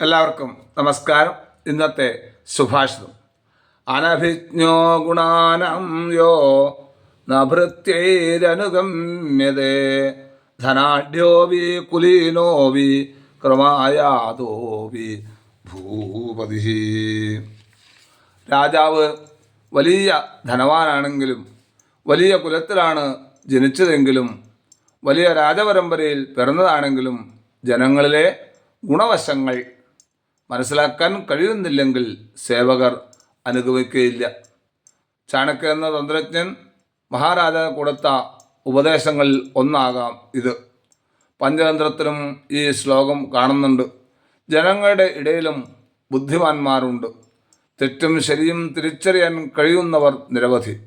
എല്ലാവർക്കും നമസ്കാരം. ഇന്നത്തെ സുഭാഷിതം അനഭിജ്ഞോ ഗുണാനം യോ നഭൃത്യൈരനുഗമ്യതേ. ധനാഢ്യോ വി കുലീനോ വി ക്രമായാതോ വി ഭൂപതി. രാജാവ് വലിയ ധനവാനാണെങ്കിലും വലിയ കുലത്തിലാണ് ജനിച്ചതെങ്കിലും വലിയ രാജപരമ്പരയിൽ പിറന്നതാണെങ്കിലും ജനങ്ങളിലെ ഗുണവശങ്ങൾ മനസ്സിലാക്കാൻ കഴിയുന്നില്ലെങ്കിൽ സേവകർ അനുഗമിക്കുകയില്ല. ചാണക്യ എന്ന തന്ത്രജ്ഞൻ മഹാരാജാവ് കൊടുത്ത ഉപദേശങ്ങളിൽ ഒന്നാകാം ഇത്. പഞ്ചതന്ത്രത്തിലും ഈ ശ്ലോകം കാണുന്നുണ്ട്. ജനങ്ങളുടെ ഇടയിലും ബുദ്ധിമാന്മാരുണ്ട്. തെറ്റും ശരിയും തിരിച്ചറിയാൻ കഴിയുന്നവർ നിരവധി.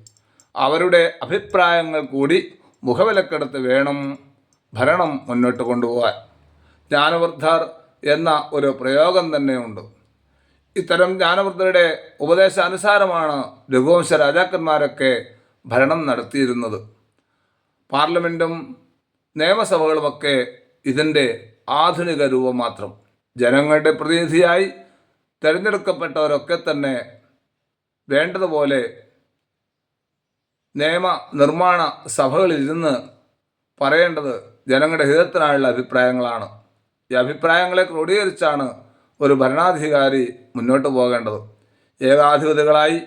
അവരുടെ അഭിപ്രായങ്ങൾ കൂടി മുഖവിലക്കെടുത്ത് വേണം ഭരണം മുന്നോട്ട് കൊണ്ടുപോകാൻ. ജ്ഞാനവൃദ്ധർ എന്ന ഒരു പ്രയോഗം തന്നെയുണ്ട്. ഇത്തരം ജ്ഞാനവൃദ്ധരുടെ ഉപദേശാനുസാരമാണ് രഘുവംശ രാജാക്കന്മാരൊക്കെ ഭരണം നടത്തിയിരുന്നത്. പാർലമെന്റും നിയമസഭകളുമൊക്കെ ഇതിന്റെ ആധുനിക രൂപം മാത്രം. ജനങ്ങളുടെ പ്രതിനിധിയായി തിരഞ്ഞെടുക്കപ്പെട്ടവരൊക്കെ തന്നെ വേണ്ടതുപോലെ നിയമ നിർമ്മാണ സഭകളിൽ ഇരുന്ന് പറയേണ്ടത് ജനങ്ങളുടെ ഹിതത്തിനായുള്ള അഭിപ്രായങ്ങളാണ്. ഈ അഭിപ്രായങ്ങളെ ക്രോഡീകരിച്ചാണ് ഒരു ഭരണാധികാരി മുന്നോട്ട് പോകേണ്ടത്. ഏകാധിപതികളായി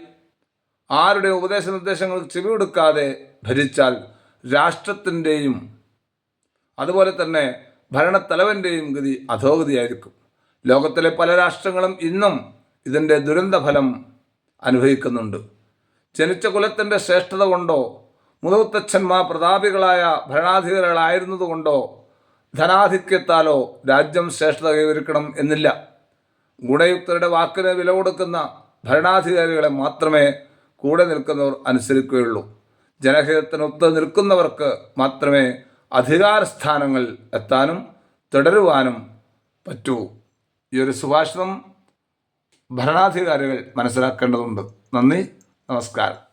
ആരുടെ ഉപദേശ നിർദ്ദേശങ്ങൾക്ക് ചെവി കൊടുക്കാതെ ഭരിച്ചാൽ രാഷ്ട്രത്തിന്റെയും അതുപോലെ തന്നെ ഭരണത്തലവന്റെയും ഗതി അധോഗതിയായിരിക്കും. ലോകത്തിലെ പല രാഷ്ട്രങ്ങളും ഇന്നും ഇതിന്റെ ദുരന്തഫലം അനുഭവിക്കുന്നുണ്ട്. ജനിച്ച കുലത്തിന്റെ ശ്രേഷ്ഠത കൊണ്ടോ മുതവുത്തച്ഛന്മാർ പ്രതാപികളായ ഭരണാധികാരികളായിരുന്നതുകൊണ്ടോ ധനാധിക്യത്താലോ രാജ്യം ശ്രേഷ്ഠത കൈവരിക്കണം എന്നില്ല. ഗുണയുക്തരുടെ വാക്കിന് വില കൊടുക്കുന്ന ഭരണാധികാരികളെ മാത്രമേ കൂടെ നിൽക്കുന്നവർ അനുസരിക്കുകയുള്ളൂ. ജനഹിതത്തിനൊത്ത് നിൽക്കുന്നവർക്ക് മാത്രമേ അധികാരസ്ഥാനങ്ങൾ എത്താനും തുടരുവാനും പറ്റൂ. ഈ ഒരു സുഭാഷിതം ഭരണാധികാരികൾ മനസ്സിലാക്കേണ്ടതുണ്ട്. നന്ദി. നമസ്കാരം.